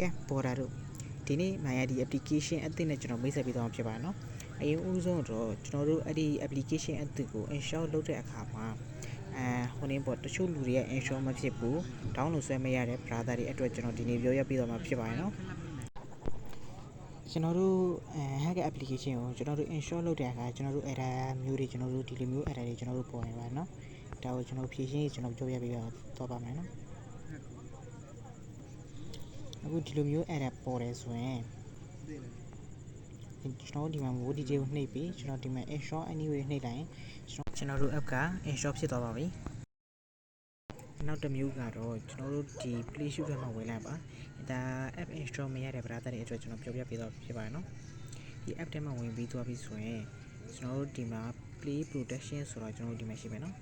ကဲပေါ်တာတို့ဒီနေ့ MyID application အသစ်နဲ့ကျွန်တော်မိတ်ဆက်ပေးသွားမှာဖြစ်ပါတယ်နော်အရင်ဦးဆုံးတော့ကျွန်တော်တို့အဲ့ဒီ application အသစ်ကို install လုပ်တဲ့အခါမှာအဲဟိုနေပေါ့တချို့လူတွေက install မဖြစ်ဘူး download ဆွဲမရတဲ့ browser တွေအတွက်ကျွန်တော်ဒီနေ့ပြောရပြသွားမှာဖြစ်ပါတယ်နော်ကျွန်တော်တို့အဲ hack application ကိုကျွန်တော်တို့ install လုပ်တဲ့အခါကျွန်တော်တို့ error မျိုးတွေကျွန်တော်တို့ဒီလိုမျိုး error တွေကျွန်တော်တို့ပေါ်နေပါတယ်နော်ဒါကိုကျွန်တော်ဖြည့်ရှင်းကျွန်တော်ပြောပြပေးတော့ပါမယ်နော် အခုဒီလိုမျိုး error ပေါ်တယ်ဆိုရင်ကျွန်တော်တို့ဒီမှာ more detail ကိုနှိပ်ပြီးကျွန်တော်ဒီမှာ install anyway နှိပ်လိုက်ရင်ကျွန်တော်တို့ app က install ဖြစ်သွားပါပြီနောက်တစ်မျိုးကတော့ကျွန်တော်တို့ဒီ play store ထဲမှာဝင်လိုက်ပါဒါ app install မရတဲ့ browser တွေအတွက်ကျွန်တော်ပြောပြပေးတော့ဖြစ်ပါတယ်နော်ဒီ app ထဲမှာဝင်ပြီးသွားပြီဆိုရင်ကျွန်တော်တို့ဒီမှာ play protection ဆိုတော့ကျွန်တော်တို့ဒီမှာရှိမယ်နော်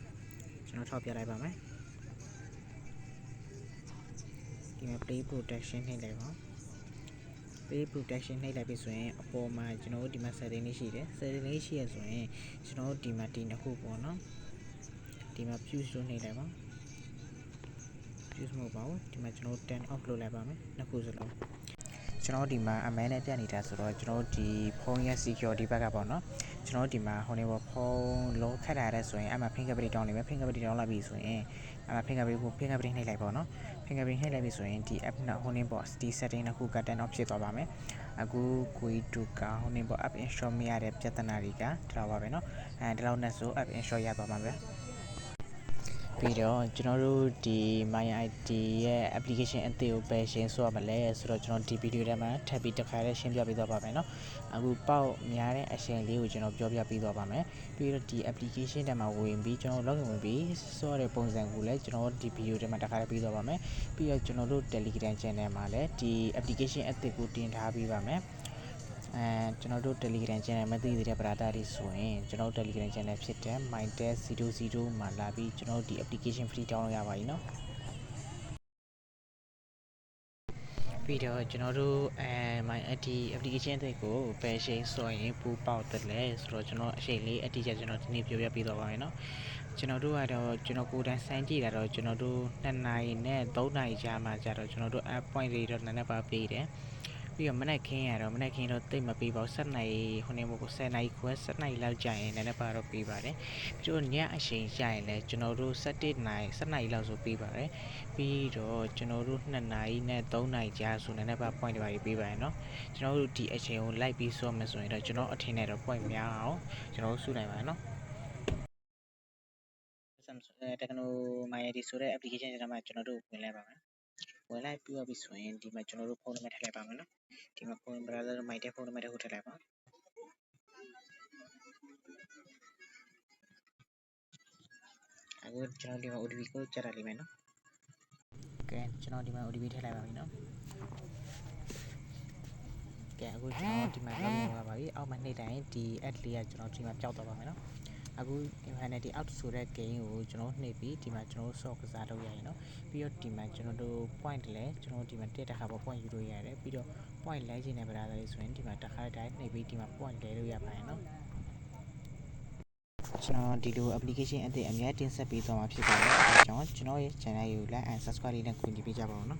ကျွန်တော်ထောက်ပြလိုက်ပါမယ် ဒီမှာ play protection နှိပ်လိုက်ပါ play protection နှိပ်လိုက်ပြီဆိုရင်အပေါ်မှာကျွန်တော်တို့ဒီမှာ setting လေးရှိတယ် setting လေးရှိရဆိုရင်ကျွန်တော်တို့ဒီမှာဒီနှစ်ခုပေါ့နော်ဒီမှာ fuse လို့နှိပ်လိုက်ပါ fuse မဟုတ်ပါဘူးဒီမှာကျွန်တော်တို့ turn off လုပ်လိုက်ပါမယ်နှစ်ခုစလုံး ကျွန်တော်ဒီမှာအမန်နဲ့တက်နေတာဆိုတော့ကျွန်တော်ဒီဖုန်းရဲ့ security ဘက်ကပေါ့နော်ကျွန်တော်ဒီမှာဟိုနေပေါ့ဖုန်းလုံးခတ်ထားတဲ့ဆိုရင်အမှ fingerprint down နေမယ် fingerprint down လိုက်ပြီဆိုရင်အမှ fingerprint ကို fingerprint နှိပ်လိုက်ပေါ့နော် fingerprint နှိပ်လိုက်ပြီဆိုရင်ဒီ app နဲ့ဟိုနေပေါ့ဒီ setting တစ်ခုက turn off ဖြစ်သွားပါမယ်အခုကိုီတူကဟိုနေပေါ့ app install မရတဲ့ပြဿနာတွေကဒါတော့ပါပဲနော်အဲဒီလောက်နဲ့ဆို app install ရသွားမှာပဲ ပြီးတော့ကျွန်တော်တို့ဒီ my id ရဲ့ application အသစ်ကိုပဲရှင်းဆိုရမလဲဆိုတော့ကျွန်တော်ဒီ video ထဲမှာထပ်ပြီးတစ်ခါလေးရှင်းပြပေးသွားပါမယ်เนาะအခုပေါက်များတဲ့အရှင်လေးကိုကျွန်တော်ပြောပြပေးသွားပါမယ်ပြီးတော့ဒီ application ထဲမှာဝင်ပြီးကျွန်တော် login ဝင်ပြီးဆိုရတဲ့ပုံစံကိုလည်းကျွန်တော်ဒီ video ထဲမှာတစ်ခါလေးပေးသွားပါမယ်ပြီးတော့ကျွန်တော်တို့ Telegram channel မှာလည်းဒီ application အသစ်ကိုတင်ထားပေးပါမယ် အဲကျွန်တော်တို့ Telegram channel မသိသေးတဲ့ brother တွေဆိုရင်ကျွန်တော်တို့ Telegram channel ဖြစ်တဲ့ mytest00 မှာလာပြီးကျွန်တော်တို့ဒီ application free download ရပါပြီเนาะပြီးတော့ကျွန်တော်တို့အဲ my ID application အသစ်ကိုပယ်ရှင်းဆိုရင်ပူပေါက်တယ်လဲဆိုတော့ကျွန်တော်အချိန်လေးအတိအကျကျွန်တော်ဒီနေ့ပြောပြပေးသွားပါမယ်เนาะကျွန်တော်တို့ကတော့ကျွန်တော်ကိုယ်တိုင်စိုင်းကြည့်တာတော့ကျွန်တော်တို့2နာရီနဲ့3နာရီကြာမှကြာတော့ကျွန်တော်တို့ app point တွေတော့နည်းနည်းပါပေးတယ် ပြီးတော့မနက်ခင်းရတော့မနက်ခင်းတော့တိတ်မပေးပါဘူး7နာရီခုနေမို့10နာရီခွဲ7နာရီလောက်ကြာရင်နည်းနည်းပါတော့ပေးပါတယ်ပြီးတော့ညအချိန်ကြာရင်လည်းကျွန်တော်တို့7နာရီ7နာရီလောက်ဆိုပေးပါတယ်ပြီးတော့ကျွန်တော်တို့2နာရီနဲ့3နာရီကြာဆိုနည်းနည်းပါ point တွေပါပေးပါတယ်เนาะကျွန်တော်တို့ဒီအချိန်ကိုလိုက်ပြီးစောမယ်ဆိုရင်တော့ကျွန်တော်အထင်နဲ့တော့ point များအောင်ကျွန်တော်တို့စုနိုင်ပါတယ်เนาะ Samsung တက္ကနို MyID ဆိုတဲ့ application ကျွန်တော်မှကျွန်တော်တို့ဝင်လိုက်ပါမယ် ဝင်လိုက်ပြီးတော့ပြီဆိုရင်ဒီမှာကျွန်တော်တို့ဖုန်းနံပါတ်ထည့်လိုက်ပါမယ်နော်ဒီမှာဖုန်း browser my တဲ့ဖုန်းနံပါတ်တစ်ခုထည့်လိုက်ပါအခုကျွန်တော်ဒီမှာ OTP ကိုကြားရလိမ့်မယ်နော်ကဲကျွန်တော်ဒီမှာ OTP ထည့်လိုက်ပါပြီနော်ကဲအခုကျွန်တော်ဒီမှာ login လုပ်ပါပြီအောက်မှာနှိပ်တိုင်းဒီ add လေးကကျွန်တော်ဒီမှာပျောက်သွားပါမယ်နော် အခု infinity out ဆိုတဲ့ game ကိုကျွန်တော်နှိပ်ပြီးဒီမှာကျွန်တော် soft ကစားလုပ်ရရင်เนาะပြီးတော့ဒီမှာကျွန်တော်တို့ point လည်းကျွန်တော်ဒီမှာတက်တဲ့ခါပေါ် point ယူလို့ရတယ်ပြီးတော့ point လဲခြင်းနဲ့ဗလာတယ်ဆိုရင်ဒီမှာတစ်ခါတိုင်းနှိပ်ပြီးဒီမှာ point လဲလို့ရပါတယ်เนาะကျွန်တော်ဒီလို application အသစ်အများတင်ဆက်ပေးသွားမှာဖြစ်ပါတယ်အဲဒါကြောင့်ကျွန်တော်ရဲ့ channel ကို like and subscribe လေးနဲ့ကူညီပေးကြပါဦးเนาะ